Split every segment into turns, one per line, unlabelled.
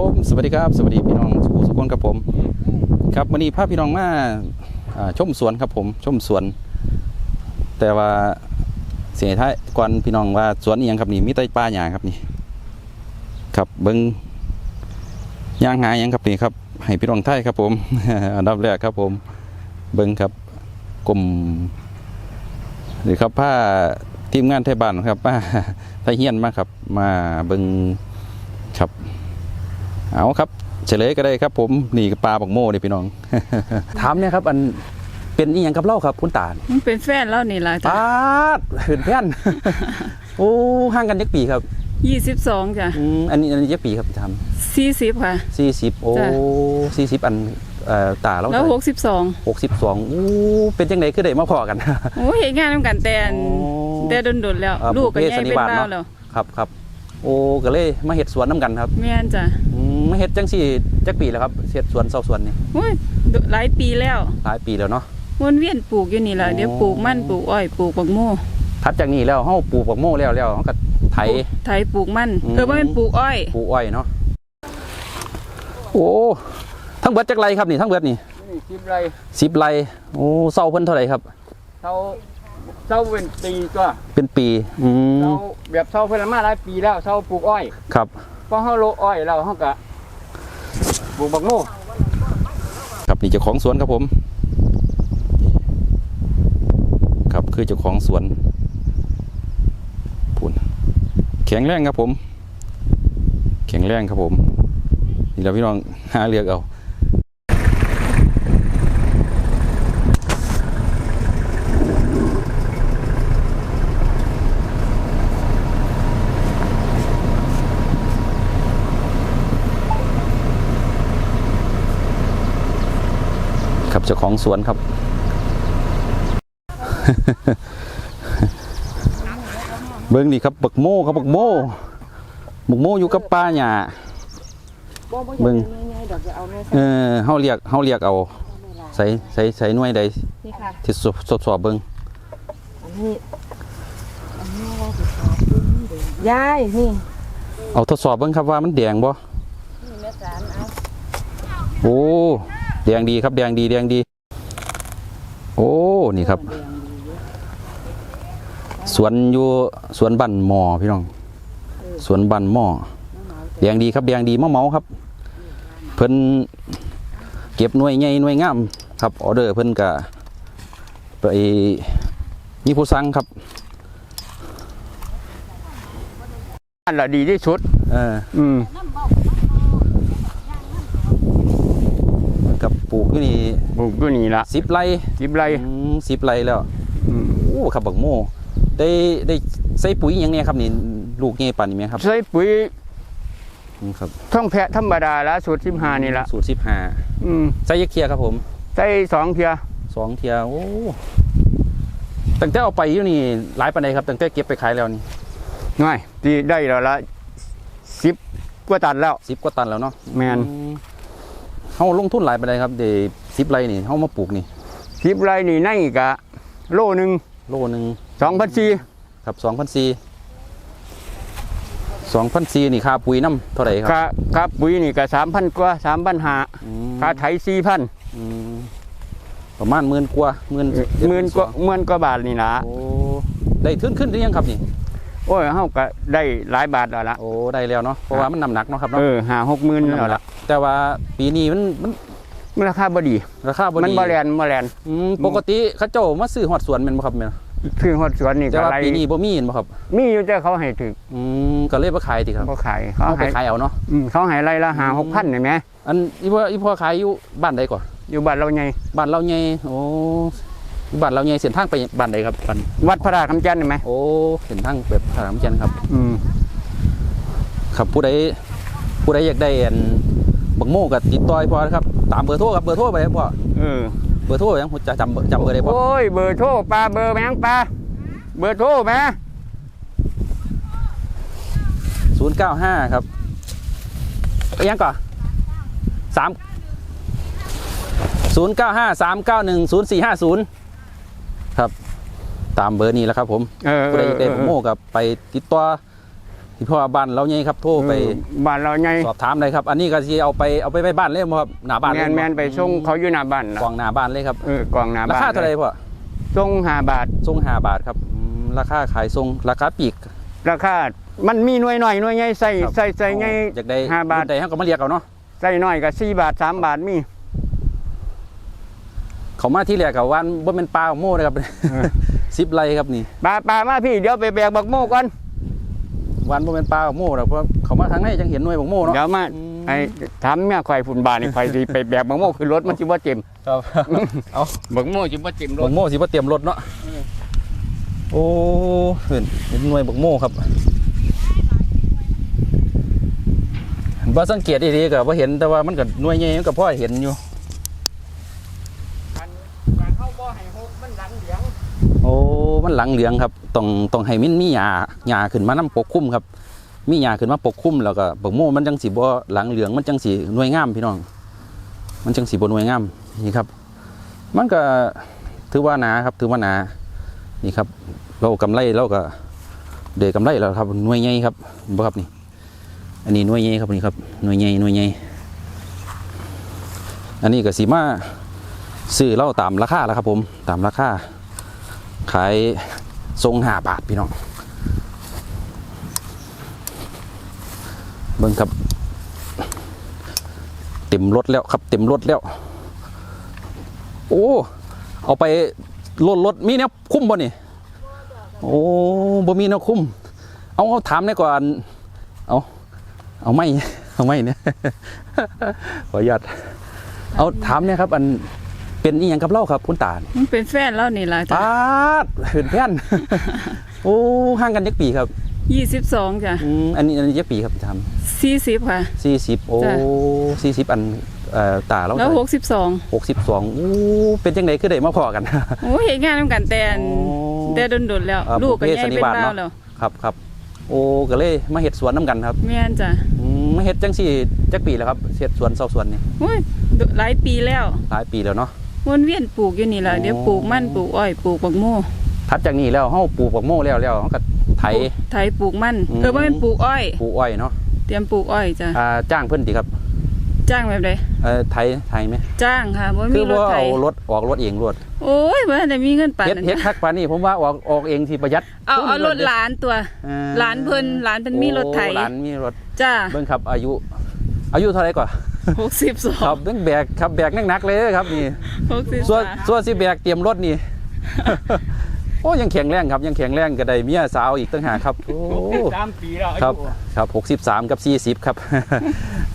ผมสวัสดีครับ สวัสดีพี่น้องสุขุสุขคนครับผม ครับวันนี้พาพี่น้องมาชมสวนครับผมชมสวน แต่ว่าเสียท้ายก่อนพี่น้องว่าสวนนี้ยังครับนี่มีแต่ป่าหญ้าครับนี่ครับเบิ้งยางหาหยังครับนี่ครับ ให้พี่น้องไทยครับผมอันดับแรกครับผม เบิ้งครับกลมนี่ครับผ้าทีมงานไทยบ้านครับมาไทยเฮียนมาครับ มาเบิ้งครับ เอาครับเฉลยก็ได้ครับ ผมนี่ก็ปลาบักโม่นี่พี่น้อง ถามเนี่ยครับ อันเป็นอีหยังกับเล่าครับคุณตาล
มันเป็นแฟนแล้วนี่ล่ะจ้ะ
ปาดเห็นแพ่น โอ้ห่างกันยักปีครับ
ยี่สิบสองจ้ะ
อืมอันนี้อันนี้ยักปีครับท
สี่สิบค่ะำ
สี่สิบโอ้
จ้ะ
สี่สิบอันเอ่อตาเรา
แล้วหกสิบสอง
หกสิบสองอู้เป็นจังไดคือได้มาพอกัน
โอ้เห็นงานทำกันแต่อัน
โอ้
แต่ดนๆแล้ว
อ่า
ลูกก็
บุพเพ
ใหญ่
สันนิ
เป็น
วาส
บ้าว
เนาะ
แล้ว
ครับครับโอ้ก็เลยมาเห็ดสวนน้ำกันครับ
แม่นจ้ะ
อืมมา เห็ดจังสี่จักปีแล้วครับเห็ดสวนเสาสวนนี่
โอ้ยหลายปีแล้ว
หลายปีแล้วเนาะ
วนเวียนปลูกอยู่นี่ล่ะ
โอ้
เดี๋ยวปลูกมันปลูกอ้อยปลูกบักโม่
ถัดจากนี้แล้วเฮาปลูกบักโม่แล้วแล้วเฮาก็ไถ
ไถปลูกมัน
อืม
เออว่าเป็นปลูกอ้อย
ปลูกอ้อยเนาะโอ้ทั้งเบิดจักไรครับนี่ทั้งเบิดนี่
นี่สิบไร
สิบไรโอ้เศร้าเพิ่นเท่าไหร่ครับ
เท่าเท่าเป็นปีก็
เป็นปีอืม
เท่าแบบเท่าเพิ่นมาหลายปีแล้วเท่าปลูกอ้อย
ครับ
พอเฮาโลอ้อยแล้วเฮาก็ ปลูกบักโม่
ครับนี่เจ้าของสวนครับผม ครับคือเจ้าของสวนพูนแข็งแรงครับผม แข็งแรงครับผม นี่เราพี่น้องหาเลือกเอา จ้าของสวนครับ เบิ้งนี่ครับบักโม่ครับบักโม่บักโม่อยู่กับป้าหญ้าเบิ้งเออเฮาเรียกเฮาเรียกเอา ใส่ใส่ใส่หน่วยใด
นี่ค่ะ
ที่สอบสอบสอบเบิ้ง
ยายนี่
เอาทดสอบเบิ้งครับว่ามันแดงบ่โอ้ แดงดีครับแดงดีแดงดี โอ้นี่ครับ สวนอยู่สวนบันหมอพี่น้องสวนบันหมอแดงดีครับแดงดีมะเมาครับ เพิ่นเก็บหน่วยใหญ่หน่วยงามครับออเดอร์เพิ่นกะไปมีผู้สั่งครับ
อันละดีที่สุด
เออ
อืม
กับปลูกอยู่นี่
ปลูกอยู่นี่ละ
สิบไร่
สิบไร
สิบไร่แล้ว
อืม
โอ้ครับบักโมได้ได้ใส่ปุ๋ยอหย่างเนี้ยครับนี่ลูกเงี้ยปันนี่ไหมครับ
ใส่ปุ๋ย
อืมครับ
ท่องแพะธรรมดาละสูตรสิบห้านี่ละ
สูตรสิบห้า
อืม
ใส่ยักเคียครับผม
ใส่สองเทีย
สองเทียโอ้ตั้งแต่เอาไปอยู่นี่หลายปันใดครับตั้งแต่เก็บไปขายแล้วนี่
ง่ายที่ได้แล้วละสิบกว่าตันแล้ว
สิบกว่าตันแล้วเนาะ
แมน
อืม เขาลงทุนหลายปันใดครับเดสิบไร่นี่เขามาปลูกนี่
สิบไรนี่ในกะ โลหนึ่ง
โลหนึ่ง
สองพันสี่
ครับสองพันสี่สองพันสี่นี่ค่าปุ๋ยน้ำเท่าไหร่ครับ
ค่าค่าปุ๋ยนี่กะสามพันกว่าสามพันห้า
อืม
ค่าไถสี่พัน
อืมประมาณหมื่นกว่าหมื่น
หมื่นกว่าหมื่นกว่าบาทนี่ละ
โอ้ได้ขึ้นขึ้นหรือยังครับนี่
โอ้ยเฮาก็ได้หลายบาทแล้วละ
โอ้ได้แล้วเนาะเพราะว่ามันน้ำหนักเนาะครับเนาะ
เออหาหกหมื่น
มัน
แล้ว
น้ำหนั
ละ
ก แต่ว่าปีนี้มันมัน
มันราคาบ่ดี
ราคาบ่
มัน
ดี
บ่แลนบ่แลน
อืมปกติเขาเจ้ามาซื้อหอดสวนแม่นบ่ครับแม่น
คือฮอดสวนนี่
แต่
ก็
ว่า
ไร
ปีนี้บ่มีเห็นบ่ครับ
มีอยู่แต่เขาให้ถึก
อืมก็เลยบ่ขายติครับ
บ่ขายเขา
เอาไป
ให้
ขายเอาเนาะ
อืมเขาให้ไรละหาหกพันเห็นไหม
อันอีพ่ออีพ่อขายอยู่บ้านใดก่อน
อยู่บ้านเราไง
บ้านเราใหญ่โอ้อยู่บ้านเราใหญ่เส้นทางไปบ้านใดครับบ้าน
วัดพระราชคำจันทร์เห็นไหม
โอ้เส้นทางแบบถามจันทร์ครับ
อืม
ครับผู้ใดผู้ใดอยากได้อัน บักโม่ก็ติดต่อให้พ่อนะครับ ตามเบอร์โทรครับเบอร์โทรไปครับพ่อ
เออ
เบอร์โทรยังผมจะจำเบอร์จำเบอร์ได้ป่ะ
โอ้ยเบอร์โทรปลาเบอร์แมงปลาเบอร์โทรแม่
ศูนย์เก้าห้าครับเอ้ยยังก่อนสามศูนย์เก้าห้าสามเก้าหนึ่งศูนย์สี่ห้าศูนย์ครับ ตามเบอร์นี้แล้วครับผม
เออ
ผู้ใดอยากได้ผมโม่กับไปติดต่อ ที่พ่อบ้านเราไงครับโทรไป
เออบ้านเราไง
สอบถามเลยครับ อันนี้ก็สิเอาไปเอาไปไว้บ้านเลยบ่ครับหน้าบ้าน
แม
เลย
น
บ่
แมนไปส่งเขาอยู่หน้าบ้านนะ
กองหน้าบ้านเลยครับ
เออกองหน้า
รา
บ้าน
คาเท่าไหร่พ่อ
ส่งห้าบาท
ส่งห้าบาทครับอืมราคาขายส่งราคาปีก
ราคา มันมีหน่วยหน่อยหน่วยใหญ่ใส่
ครับ
ใส่ใส่ไง
อยากได้
ห้าบาท
ใดเฮาก็มาเรียกเอาเนาะ
ใส่หน่อยก็สี่บาทสามบาทมี
เขามาที่แรกกับวันบ่เป็นปลาของโม่นะครับ
เออ
สิบไรครับนี่
ปลาปลามาพี่เดี๋ยวไปแบกบักโม่ก่อน
วันบ่เป็นปลาของโม่หรอกเพราะเขามาทางไหนจังเห็นหน่วยของโม่เนาะ
เดี๋ยวมา
อืม
ไอ้ถามแม่ควายฝุ่นบานนี่ควายสิไปแบกบักโม่คือรถมันจิบ่เต็ม
ครับ เอา
บักโม่จิบ่เต็มร
บั
ถ
กโม่สิบ่เตรียมรถเนาะโอ้เห็นเห็นหน่วยบักโม่ครับบ่สังเกตดีๆก็บ่เห็นแต่ว่ามันก็หน่วยใหญ่มันก็พอเห็นอยู่
การเข้าบ่ให้หกมันหลังเหลียง
โอ้ มันหลังเหลืองครับต้องต้องให้มันมีหญ้าหญ้าขึ้นมานำปกคลุมครับ มีหญ้าขึ้นมาปกคลุมแล้วก็บักโม่มันจังสิบ่หลังเหลืองมันจังสิหน่วยงามพี่น้อง มันจังสิบ่หน่วยงามนี่ครับ มันก็ถือว่าหนาครับถือว่าหนานี่ครับ เรากำไรเราก็เดือกำไรแล้วครับหน่วยใหญ่ครับบ่ครับนี่ อันนี้หน่วยใหญ่ครับนี่ครับหน่วยใหญ่หน่วยใหญ่อันนี้ก็สิมาซื้อเหล้าตามราคาแล้วครับผมตามราคา ขายทรงห้าบาทพี่น้องเบิ่งครับเต็มรถแล้วครับเต็มรถแล้ว โอ้เอาไปลดรถมีแนวคุ้มบ่นี่โอ้บ่มีแนวคุ้มเอาเอาถามได้ก่อนเอาเอาไม่เอาไม่เนี่ยขออนุญาตเอาถามเนี่ยครับอัน เป็นอีหยังกับเล่าครับคุณตานี่
มันเป็นแฟนแล้วนี่ล่ะจ้ะ
ปาดเห็นแพ่นโอ้ห่างกันยักปีครับ
ยี่สิบสองจ้ะ
อืมอันนี้อันนี้ยักปีครับท
สี่สิบค่ะำ
สี่สิบโอ้
จ้ะ
สี่สิบอันเอ่อตาเรา
แล้วหกสิบสอง
หกสิบสองอู้เป็นจังไดคือได้มาพอกัน
โอ้เห็นงานนำกันแต่อัน
โอ้
แต่โดนๆแล้ว
อ่า
ลูกก็
บุพ
ให
เพ
ญ่
สันนิ
เป็น
วาส
ดาว
เนาะ
แล้ว
ครับครับโอ้ก็เลยมาเฮ็ดสวนน้ำกันครับ
แม่นจ้ะ
อืมมาเฮ็ดจังสี่จักปีแล้วครับเฮ็ดสวนเศร้าสวนนี่
โอ้ยหลายปีแล้ว
หลายปีแล้วเนาะ
วนเวียนปลูกอยู่นี่ล่ะ
อ๋อ
เดี๋ยวปลูกมันปลูกอ้อยปลูกบักโม่
ถัดจากนี้แล้วเฮาปลูกบักโม่แล้วแล้วเฮาก็ไถ
ไถปลูกมัน
อืม
เออบ่แม่นปลูกอ้อย
ปลูกอ้อยเนาะ
เตรียมปลูกอ้อยจ้ะ
อ่าจ้างเพิ่นติครับ
จ้างแบบใด
เอ่อไถไถไหม
จ้างค่ะบ่
คื
มี
อ
รถ
ว่า
ไถ
เอารถออกรถเองรถ
โอ้ยบ่ทันได้มีเงินปาน
เฮ็ด
นั้น
เฮ็ดคักปานนี้ผมว่าออกออกเองที่ประหยัด
เอาเอารถหลานตัว
เอ่อ
หลานเพิ่นหลานเพิ่นมีรถไถ
โอ้หลานมีรถ
จ้า
เบิ่งครับอายุ อายุเท่าไหร่ก่อน
62
ครับเบิ่งแบกครับแบกหนักๆเลยครับนี่
63
ส่วนส่วนสิแบกเตรียมรถนี่โอ้ยังแข็งแรงครับยังแข็งแรงก็ได้เมียสาวอีกตั้งหากครับโอ้
สามปีแล้วอา
ครับ
ยุ
ครับ63กับ40ครับ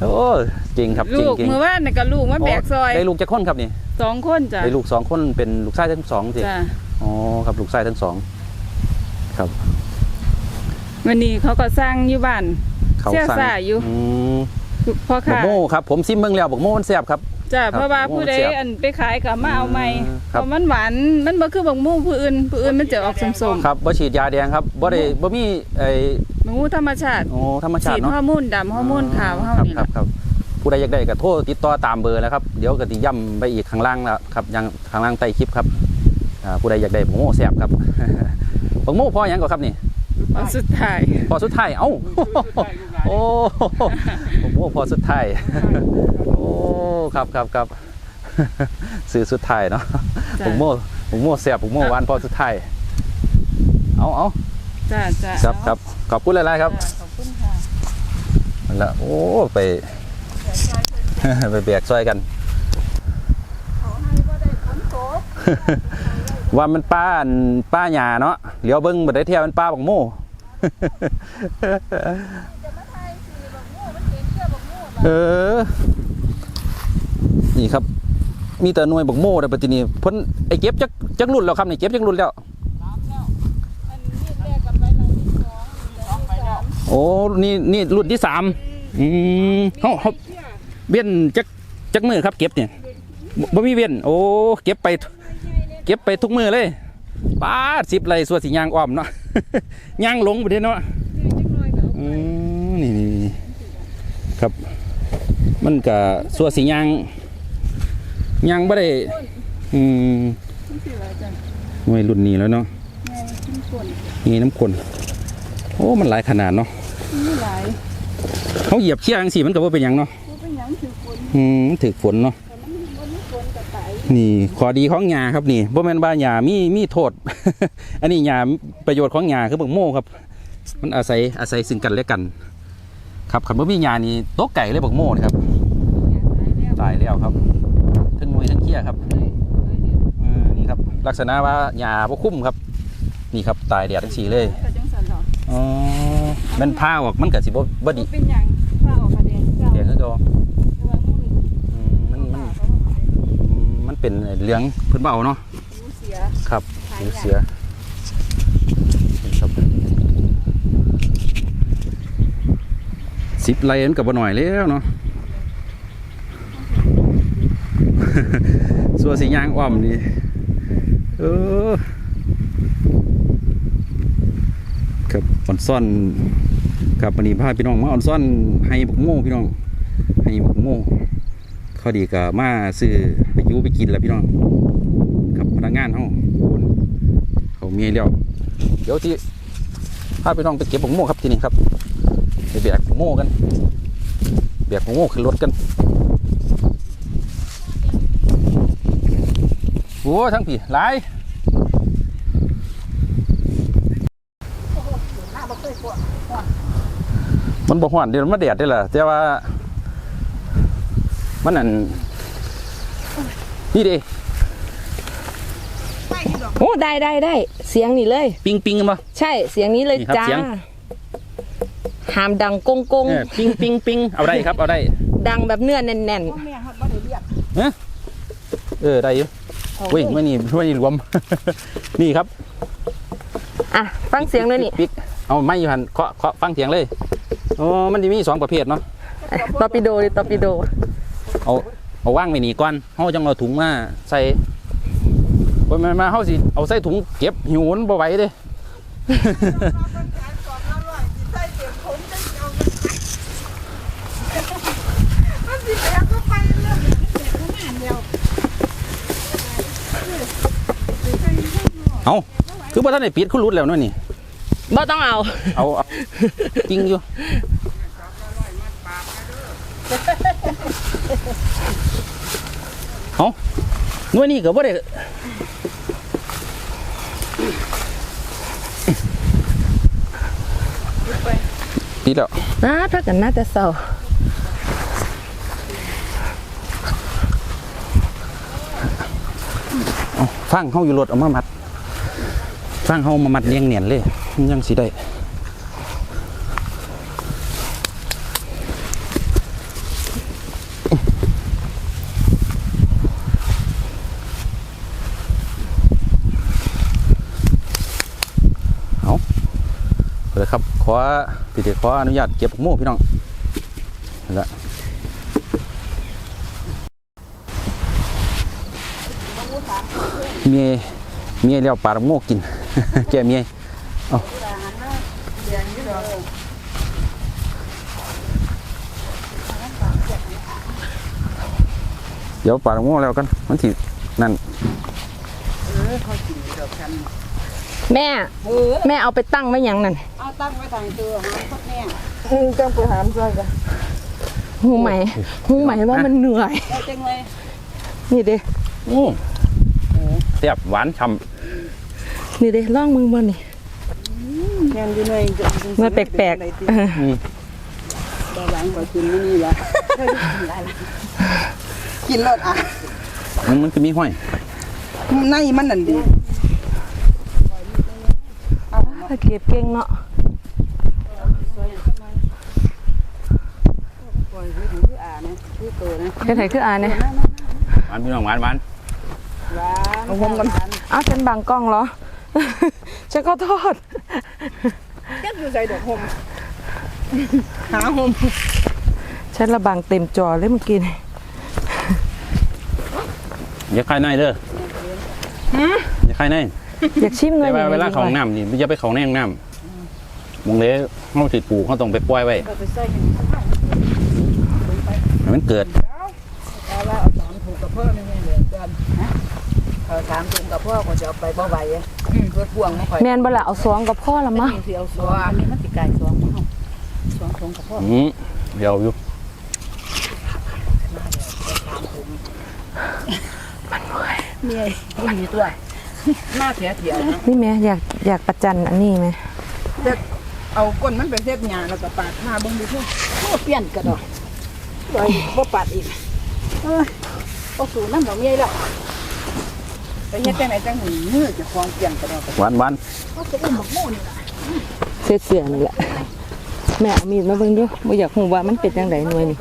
โอ้เก่งครับเก่
ลู
ง
ก
เก่ง
เมื่อวานน่ะก็ลูกมาแบกซอย
ได้ลูกจักคนครับนี่
สองคนจ้ะ
ได้ลูกสองคนเป็นลูกชายทั้งสองสิ
จ้ะ
อ๋อครับลูกชายทั้งสองครับ
วันนี้เขาก็สร้างอยู่บ้าน
เขา
เสีย
สั่ง
สายอยู่
อืม
พ่อ
บัก
ค้า
โม่ครับผมซิมเมืองแล้วบักโม่มันแซ่บครับ
จ้ะ
ครับ
เพราะว่า
โอ้
ผู้ใด
เสียบ
อันไปขายก็มาเอาใหม่
อืม
เพ
ครับ
ราะมันหวานมันบ่คือบักมู่ผู้อื่น ผู้อื่นมันจะออกส้ม
ครับบ่ฉีดยาแดงครับบ่ได้บ่มีไอ้
ๆบักมู่ธรรมชาติ
โอ้ธรรมชา
ฉี
ติ
ด
เนาะ
ฮอร์โมนดำฮอร์โมนขาวเฮา
ครับ
นี่
ครั
ล่ะ
บครับผู้ใดอยากได้ก็โทรติดต่อตามเบอร์แล้วครับเดี๋ยวก็สิย่ำไปอีกข้างล่างแล้วครับยังข้างล่างใต้คลิปครับอ่าผู้ใดอยากได้บักโม่แซ่บครับ บักโม่พอหยังก่อนครับนี่
เอาสุดท้าย
พอสุดท้ายเอ้าโอ้บักโม่พอสุดท้ายโอ้ครับครับครับซื้อสุดท้ายเนาะ
จ้ะ
ผมโม่ผมโม่แซ่บผมโม่หวานพอสุดท้ายเอาเอา
จ้ะจ้ะ
ครับครับขอบคุณหลายๆครับ
จ้ะขอบคุณค่ะ
นั่นละโอ้ไปไปแบกซอยกันว่ามันป้าอันป้าหยาเนาะเดี๋ยวเบิ้งบ่ได้เที่ยวมันป้าบักโม่ เออ นี่ครับ มีแต่หน่วยบักโม่แต่ปัจจุบันเพิ่นไอ้เก็บจักจักรุ่นแล้วครับนี่เก็บจักรุ่นแล้วโอ้นี่นี่รุ่นที่สามอืมเขาเขาเวียนจักจักมือครับ เก็บเนี่ยบ่บ่มีเวียนโอ้ เก็บไป เก็บไปทุกมือเลย ป้าดสิบไรส่วนสียางอ้อมเนาะยางหลงไปเด้เนาะอืมนี่นี่นี่ครับ มันก็ส่วนสียางยางบ่ได้ อืมหน่วยรุ่นนี้แล้วเนาะนี่น้ำข้นโอ้มันหลายขนาดเนาะ
อื
เขาเหยียบเชี่ยจังซี่มันก็บ่เป็นหยังเนาะ
เป็นหยังถือฝน
อืมถึกฝนเนาะ
นี่
ขอดีของหญ้าครับนี่บ่แม่นว่าหญ้ามีมีโทษ อันนี้หญ้าประโยชน์ของหญ้าคือบักโม่ครับ มันอาศัยอาศัยซึ่งกันและกัน ครับคันบ่มีหญ้านี่ตกไก่เลยบักโม่นี่ครับตายแล้วครับทั้งมวยทั้งเขี้ยครับเออนี่ครับ ลักษณะว่าหญ้าบ่คุ้มครับ นี่ครับตายแดดทั้งสีเลย
ก็จังซั่นดอก
อ๋อมันผ้าออกมันก็สิบ่บ่ดี
บ่เป็นหยังฟ้าออกกระแดงเจ้า
เดี๋ยวคือเก็
แต่ว่ามู้
มันมัน
ฟ้าเขาว่า
อืมมัน เป็นเหลืองเพิ่นบ่เอาเนาะ
รู้เสีย
ครับ
หาย
หู
ยาก
เสือครับสิบไลน์มันกับบ่หน่อยแล้วเนาะสัวสียางอ้อมนี่เออครับอ่อนซ่อนกับวันนี้พาพี่น้องมาอ่อนซ่อนให้บุกโม่พี่น้องให้บุกโม่เขาดีกับมาซื้อ ไปอยูไปกินแล้วพี่น้องกับพนักงานเขาเขามีแล้วเดี๋ยวที่พาไปน้องไปเก็บผงโม่ครับที่นี่ครับไปแบกผงโม่กันแบกผงโม่ขึ้นรถกันโอ้ทั้งพี่หลายมันบ่ฮ้อนเดี๋ยวมันแดดได้ล่ะแต่ว่ามันนั่น นี่เด้
โอ้ได้ได้ได้เสียงนี่เลย
ปิงปิงกันปะ
ใช่เสียงนี้เลย
นี่ครับ
จ้า
เสียง
หามดังกงกง
เออปิงปิงปิงเอาได้ครับเอาได้
ดังแบบเนื้อแน่น
แม่ครับบ่ได้เรียก
เออได้อยู่เว้ยไม่นี่ไม่นี่รวม นี่ครับ
ๆ อะ ฟังเสียงเลยนี่
ปิกเอาไม่อยู่หันเคาะเคาะฟังเสียงเลยโอ้มันจะมีสองประเภทเนาะ
ตอร์ปิโดดิตอร์ปิโด
เอา เอาว่างไว้นี่ก่อนเขาจังเอาถุงมาใส่โอ้ยมามาเขาสิเอาใส่ถุงเก็บหิวมันบ่ไหวเด้เอาคือว่าท่านไหนปิดคุณรุดแล้วเนาะนี่
บ่ต้องเอา
เอาเอาจริงอยู่ เอาหน่วยนี้ก็บ่ได้ดีแล้ว
นะถ้ากันน่าจะเศร้า
เอาฟังเฮาอยู่รถเอามามัดฟังเฮามามัดเลี้ยงเนียนเลยมันยังสิได้ เลยครับ ขอพี่เดขออนุญาตเก็บหมูพี่น้องนั่นแหละเมียเมียเลี้ยวปลาโมกกิน แกเมียเอาเดี๋ยวปลาโมกแล้วกัน มันถินั่น
แม่แม่เอาไปตั้งไว้หยังนั่น
เอาตั้งไว้ทางตัวหาพวกแม่
จังไปหามซอยกันหูใหม่หูใหม่ว่ามันเหนื่อย
ได้จังเลย
นี่เด้
โอ้แซ่บหวานฉ่
นี่เด้ล่องมึงบ่นี่
ยังอยู่หน่อย
เมื่อแปลกๆเออำ
อืม
บ่หวังบ่กินมื้อนี้ละกินรสอะ
มันมันคือมีห้อย
ในมันนั่นดิ
ถ้าเก็บเก่งเนาะ
ปล่อยให้ดูคืออ่านะคือโตนะ
แค่ไหนคืออ่านเนี่ย
หวานพี่น้องหวานหวาน
หวานเอาผมกัน
อ้าวฉันบังกล้องเหรอ ฉันก็โทษ
แค่อยู่ใส่ดอกหมหาหม
ฉันระบังเต็มจอเลยเมื่อกี้นี่
อย่าคายในเด้ออย่าคายใน
อยากชิมหน่อ
แต่
ย
ว่าเวลาของน้ำนี่อย่าไปของในห้องน้ำมองเลยเขาติดปูเขาต้องไปปล่อยไว้
ก็ไปใส่ให้
ให้มันเกิด
เอาละเอาสามถุงกับพ่อไม่ใช่เหลือกันฮะเอาสามถุงกับพ่อก็จะเอาไปบ่ไหวอะรถพ่วงไม่ค่อย
แมนบ่ละเอาสองกับพ่อละมั้ง
เสียวสองอันนี้มันติไก่สองสองถุงกับพ่อ
อืมเดี๋ยวอยู่
เมียผู้หญิงตัว มาเสียเถียนะ
นี่แม่อยากอยากประจันอันนี้ไหม
เด็กเอาก้นมันไปเสียบหญ้าแล้วก็ปาดมาเบิ่งดูเถอะโอ้เปลี่ยนกระดอกลอยบ่ปาดอีกเอ้ยบ่สู่น้ำดอกเมียแล้วไปเฮ็ดจังไหนจังหนีมือเจะคลองเปลี่ยนกระดอก
หวานหวาน
ก็จะอุ้มบักโม่นี่ล่ะ
เสียเสียนี่แหละแม่เอามีดมาเบิ่งดูบ่อยากหูว่ามันเป็นจังไดหน่วยนี่